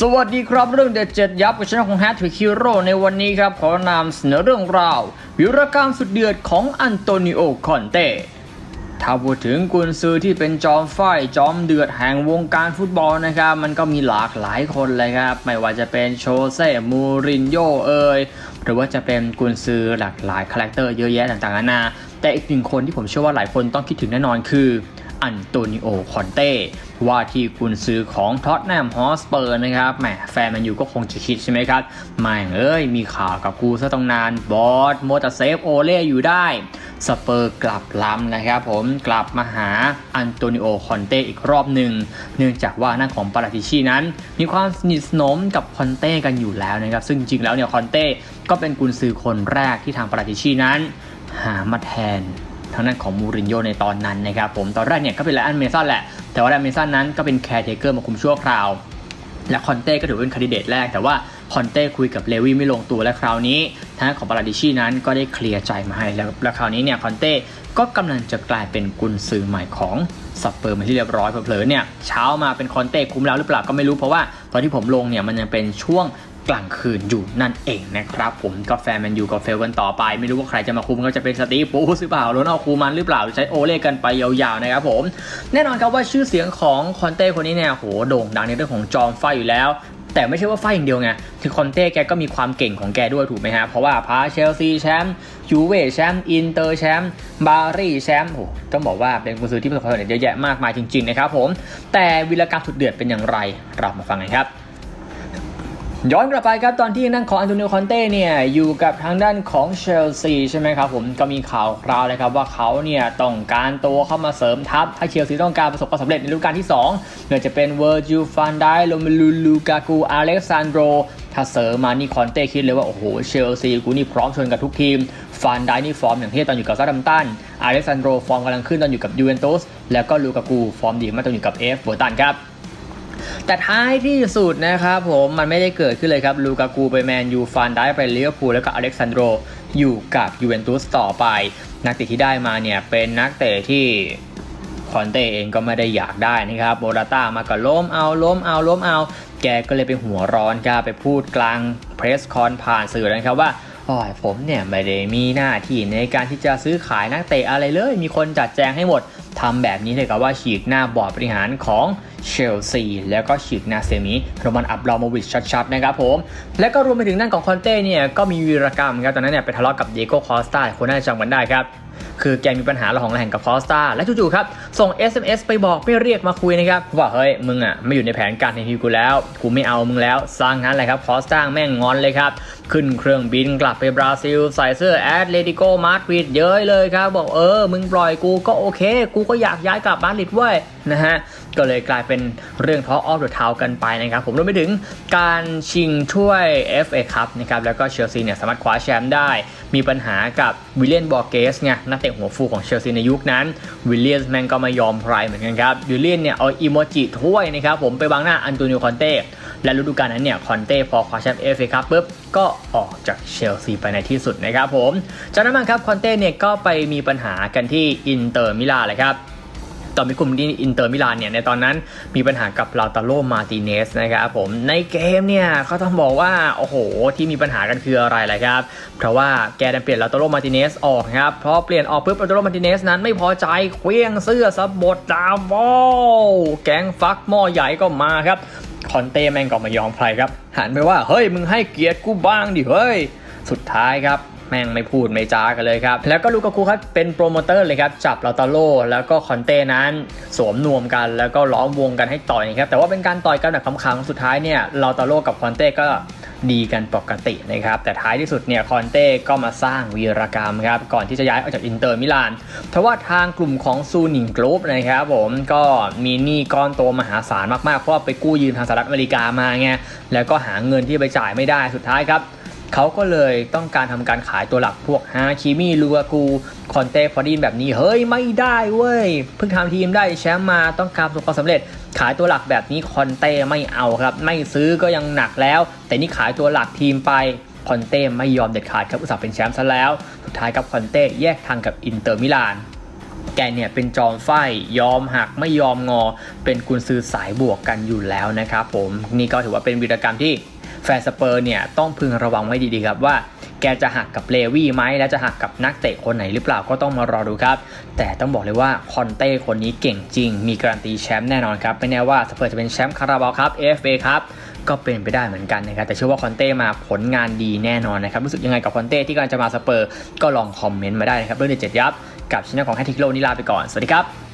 สวัสดีครับเรื่องเด็ดเจ็ดยับกับชนะของแฮตทริกฮิโร่ในวันนี้ครับ ขอนำเสนอเรื่องราว วิรกรรมสุดเดือดของอันโตนิโอคอนเต้ถ้าพูดถึงกุนซือที่เป็นจอมไฟจอมเดือดแห่งวงการฟุตบอลนะครับ มันก็มีหลากหลายคนเลยครับ ไม่ว่าจะเป็นโชเซ่มูรินโญ่เอ่ยหรือว่าจะเป็นกุนซือหลากหลายคาแรคเตอร์เยอะแยะต่างๆนานาแต่อีกหนึ่งคนที่ผมเชื่อว่าหลายคนต้องคิดถึงแน่นอนคือ อันโตนิโอ คอนเต้ ว่าที่กุนซือของท็อตแนมฮอสเปอร์นะครับ แหมแฟนมันอยู่ก็คงจะคิดใช่ไหมครับไม่เอ้ย มีข่าวกับกูซะตั้งนาน บอสโมตเซฟโอเล่อยู่ได้ สเปอร์กลับล้ำนะครับผม กลับมาหาอันโตนิโอ คอนเต้อีกรอบหนึ่ง เนื่องจากว่าหน้าของปาราติชีนั้น มีความสนิทสนมกับคอนเต้กันอยู่แล้วนะครับ ซึ่งจริงๆแล้วเนี่ย คอนเต้ก็เป็นกุนซือคนแรกที่ทางปาราติชีนั้น หามาแทน ทางด้านของมูรินโญ่ในตอนนั้นนะครับผมตอนแรกเนี่ยก็เป็นไลอันเมซันแหละ แต่ว่าไลอันเมซันนั้นก็เป็นแคร์เทเกอร์มาคุมชั่วคราว และคอนเต้ก็ถือเป็นคนดิเดตแรก แต่ว่าคอนเต้คุยกับเลวี่ไม่ลงตัวและคราวนี้ทางด้านของปาราดิชีนั้นก็ได้เคลียร์ใจมาให้แล้วและคราวนี้เนี่ยคอนเต้ก็กำลังจะกลายเป็นกุนซือใหม่ของสเปอร์มาที่เรียบร้อยเผลอเนี่ยเช้ามาเป็นคอนเต้คุ้มแล้วหรือเปล่าก็ไม่รู้เพราะว่าตอนที่ผมลงเนี่ยมันยังเป็นช่วง กลางคืนอยู่นั่นเองนะครับผมก็แฟนแมนยูกับเฟลกันต่อไป ไม่รู้ว่าใครจะมาคุมก็จะเป็นสตีฟปูหรือเปล่าโรนัลคูมันหรือเปล่าใช้โอเล่กันไปยาวๆนะครับผม แน่นอนครับว่าชื่อเสียงของคอนเต้คนนี้เนี่ยโหโด่งดังในเรื่องของจอมไฟอยู่แล้วแต่ไม่ใช่ว่าไฟอย่างเดียวไง คือคอนเต้แกก็มีความเก่งของแกด้วยถูกไหมฮะ เพราะว่าพาเชลซีแชมป์ยูเว่แชมป์ อินเตอร์แชมป์ บารีแชมป์โหต้องบอกว่าเป็นกุญซือที่ประสบความสำเร็จเยอะแยะมากมายจริงๆนะครับผม แต่วิรกรรมสุดเดือดเป็นอย่างไร เรามาฟังกันครับ ย้อนกลับไปครับตอนที่นั่นของอันโตนิโอคอนเต้เนี่ยอยู่กับทางด้านของเชลซีใช่ไหมครับผมก็มีข่าวคราวเลยครับว่าเขาเนี่ยต้องการตัวเข้ามาเสริมทัพ ให้เชลซีต้องการประสบความสำเร็จในฤดูกาลที่2ไม่ว่าจะเป็นเวอร์จิลฟานไดโรเมลูลูกากูอเล็กซานโดรถ้าเสริมมานี่คอนเต้คิดเลยว่าโอ้โหเชลซีกูนี่พร้อมชนกับทุกทีมฟานไดนี่ฟอร์มอย่างเทพตอนอยู่กับซาดัมตันอเล็กซานโดรฟอร์มกำลังขึ้นตอนอยู่กับยูเวนตุสแล้วก็ลูกากูฟอร์มดีมากตอนอยู่กับเอฟเบอร์ตันครับ แต่ท้ายที่สุดนะครับผมมันไม่ได้เกิดขึ้นเลยครับ ลูกากูไปแมนยูฟานได้ไปเลี้ยวพูแล้วก็อเล็กซานโดรอยู่กับยูเวนตุสต่อไป นักเตะที่ได้มาเนี่ยเป็นนักเตะที่คอนเต้เองก็ไม่ได้อยากได้นะครับโบราต้ามาก็ล้มเอาล้มเอาล้มเอา แกก็เลยไปหัวร้อนครับไปพูดกลางเพรสคอนผ่านสื่อนะครับว่าอ้ยผมเนี่ยไม่ได้มีหน้าที่ในการที่จะซื้อขายนักเตะอะไรเลย มีคนจัดแจงให้หมด ทำแบบนี้เลยกับว่าฉีกหน้าบอร์ดบริหารของเชลซีแล้วก็ฉีกหน้าเซมิโรมันอับราโมวิชชัดๆนะครับผม แล้วก็รวมไปถึงนั่นของคอนเต้เนี่ยก็มีวีรกรรมครับตอนนั้นเนี่ยไปทะเลาะกับเดโก้คอสตาคนน่าจะจำกันได้ครับ คือแกมีปัญหาระหองระแหงกับคอสตาและจู่ๆครับ ส่ง SMS ไปบอกไม่เรียกมาคุยนะครับว่าเฮ้ยมึงอะไม่อยู่ในแผนการในทีมกูแล้วกูไม่เอามึงแล้วสร้างงั้นเลยครับคอสตาแม่งงอนเลยครับขึ้นเครื่องบินกลับไปบราซิลใส่เสื้อแอตเลติโกมาดริดเย้ยเลยครับบอกเออมึงปล่อยกูก็โอเคกูก็อยากย้ายกลับมาดริดเว้ยนะฮะก็เลยกลายเป็นเรื่องท้อออฟเดอะทาวกันไปนะครับผมรวมไปถึงการชิงถ้วย FA ครับนะครับแล้วก็เชลซีเนี่ยสามารถคว้าแชมป์ได้ มีปัญหากับวิลเลียนบอร์เกสไงนักเตะหัวฟูของเชลซีในยุคนั้นวิลเลียนแมงก็ไม่ยอมใครเหมือนกันครับวิลเลียนเนี่ยเอาอีโมจิถ้วยนะครับผมไปวางหน้าอันโตนิโอคอนเต้ และฤดูกาลนั้นเนี่ยคอนเต้พอคว้าแชมป์ FA ครับปุ๊บก็ออกจากเชลซีไปในที่สุดนะครับผมจากนั้นมาครับคอนเต้เนี่ยก็ไปมีปัญหากันที่อินเตอร์มิลานเลยครับตอนมีกลุ่มที่อินเตอร์มิลานเนี่ยในตอนนั้นมีปัญหากับลาตาโลมาติเนสนะครับผมในเกมเนี่ยเขาต้องบอกว่า โอ้โห ที่มีปัญหากันคืออะไรแหละครับ เพราะว่าแกดันเปลี่ยนลาตาโลมาติเนสออกครับเพราะเปลี่ยนออกปุ๊บลาตาโลมาติเนสนั้นไม่พอใจเคลี้ยงเสื้อสะบดดาวบอลแก๊งฟักหม้อใหญ่ก็มาครับ คอนเต้แม่งก็ไม่ยอมใครครับ หันไปว่าเฮ้ยมึงให้เกียรติกูบ้างดิเฮ้ย สุดท้ายครับแม่งไม่พูดไม่จากันเลยครับ แล้วก็ลูกากูครับเป็นโปรโมเตอร์เลยครับ จับลาตาโลแล้วก็คอนเต้นั้น สวมนวมกันแล้วก็ล้อมวงกันให้ต่อยครับ แต่ว่าเป็นการต่อยกันแบบคำๆสุดท้ายเนี่ยลาตาโลกับคอนเต้ก็ ดีกันปกตินะครับ แต่ท้ายที่สุดเนี่ยคอนเต้ก็มาสร้างวีรกรรมครับ ก่อนที่จะย้ายออกจากอินเตอร์มิลาน เพราะว่าทางกลุ่มของซูนิงกรุ๊ปนะครับผมก็มีหนี้ก้อนโตมหาศาลมากๆ เพราะว่าไปกู้ยืมทางสหรัฐอเมริกามาไงแล้วก็หาเงินที่ไปจ่ายไม่ได้สุดท้ายครับเขาก็เลยต้องการทำการขายตัวหลักพวกฮาคิมิลูอากูคอนเต้พอดีนแบบนี้เฮ้ยไม่ได้เว้ย เพิ่งทำทีมได้แชมป์มาต้องการประสบความสำเร็จ ขายตัวหลักแบบนี้คอนเต้ไม่เอาครับ ไม่ซื้อก็ยังหนักแล้ว แต่นี่ขายตัวหลักทีมไปคอนเต้ไม่ยอมเด็ดขาดครับอุตส่าห์เป็นแชมป์ซะแล้ว สุดท้ายกับคอนเต้แยกทางกับอินเตอร์มิลาน แกเนี่ยเป็นจอมไฟยอมหักไม่ยอมงอ เป็นกุนซือสายบวกกันอยู่แล้วนะครับผมนี่ก็ถือว่าเป็นวีรกรรมที่แฟนสเปอร์เนี่ยต้องพึงระวังไว้ดีๆครับว่า แกจะหักกับเลวี่ไหมและจะหักกับนักเตะคนไหนหรือเปล่าก็ต้องมารอดูครับ แต่ต้องบอกเลยว่าคอนเต้คนนี้เก่งจริง มีการันตีแชมป์แน่นอนครับไม่แน่ว่าสเปอร์จะเป็นแชมป์คาราบาวครับ FA ครับก็เป็นไปได้เหมือนกันนะครับแต่เชื่อว่าคอนเต้มาผลงานดีแน่นอนนะครับรู้สึกยังไงกับคอนเต้ที่กำลังจะมาสเปอร์ก็ลองคอมเมนต์มาได้นะครับเรื่องเด็ดเจ็ดยับกับช่องของแฮทิกโลนี่ลาไปก่อนสวัสดีครับ